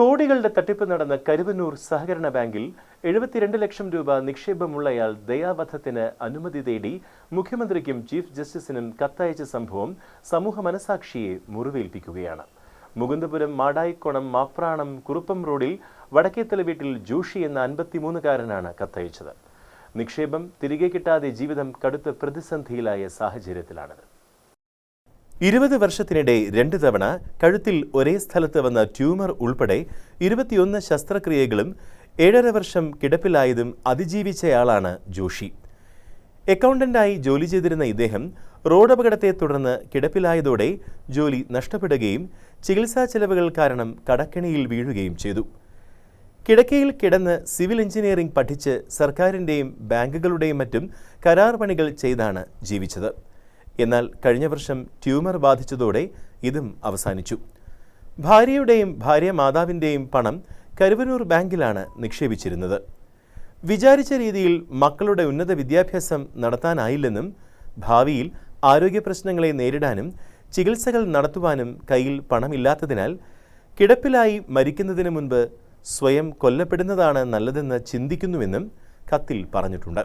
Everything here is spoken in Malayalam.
കോടികളുടെ തട്ടിപ്പ് നടന്ന കരുവന്നൂർ സഹകരണ ബാങ്കിൽ എഴുപത്തിരണ്ട് ലക്ഷം രൂപ നിക്ഷേപമുള്ളയാൾ ദയാവധത്തിന് അനുമതി തേടി മുഖ്യമന്ത്രിക്കും ചീഫ് ജസ്റ്റിസിനും കത്തയച്ച സംഭവം സമൂഹ മനസാക്ഷിയെ മുറിവേൽപ്പിക്കുകയാണ്. മുകുന്ദപുരം മാടായിക്കോണം മാപ്രാണം കുറുപ്പം റോഡിൽ വടക്കേത്തല വീട്ടിൽ ജോഷി എന്ന അൻപത്തിമൂന്നുകാരനാണ് കത്തയച്ചത്. നിക്ഷേപം തിരികെ കിട്ടാതെ ജീവിതം കടുത്ത പ്രതിസന്ധിയിലായ സാഹചര്യത്തിലാണിത്. ഇരുപത് വർഷത്തിനിടെ രണ്ട് തവണ കഴുത്തിൽ ഒരേ സ്ഥലത്ത് വന്ന ട്യൂമർ ഉൾപ്പെടെ ഇരുപത്തിയൊന്ന് ശസ്ത്രക്രിയകളും ഏഴര വർഷം കിടപ്പിലായതും അതിജീവിച്ചയാളാണ് ജോഷി. അക്കൗണ്ടന്റായി ജോലി ചെയ്തിരുന്ന ഇദ്ദേഹം റോഡപകടത്തെ തുടർന്ന് കിടപ്പിലായതോടെ ജോലി നഷ്ടപ്പെടുകയും ചികിത്സാ ചെലവുകൾ കാരണം കടക്കെണിയിൽ വീഴുകയും ചെയ്തു. കിടക്കയിൽ കിടന്ന് സിവിൽ എഞ്ചിനീയറിംഗ് പഠിച്ച് സർക്കാരിന്റെയും ബാങ്കുകളുടെയും മറ്റും കരാർ പണികൾ ചെയ്താണ് ജീവിച്ചത്. എന്നാൽ കഴിഞ്ഞ വർഷം ട്യൂമർ ബാധിച്ചതോടെ ഇതും അവസാനിച്ചു. ഭാര്യയുടെയും ഭാര്യ മാതാവിന്റെയും പണം കരുവനൂർ ബാങ്കിലാണ് നിക്ഷേപിച്ചിരുന്നത്. വിചാരിച്ച രീതിയിൽ മക്കളുടെ ഉന്നത വിദ്യാഭ്യാസം നടത്താനായില്ലെന്നും ഭാവിയിൽ ആരോഗ്യ പ്രശ്നങ്ങളെ നേരിടാനും ചികിത്സകൾ നടത്തുവാനും കയ്യിൽ പണമില്ലാത്തതിനാൽ കിടപ്പിലായി മരിക്കുന്നതിന് മുൻപ് സ്വയം കൊല്ലപ്പെടുന്നതാണ് നല്ലതെന്ന് ചിന്തിക്കുന്നുവെന്നും കത്തിൽ പറഞ്ഞിട്ടുണ്ട്.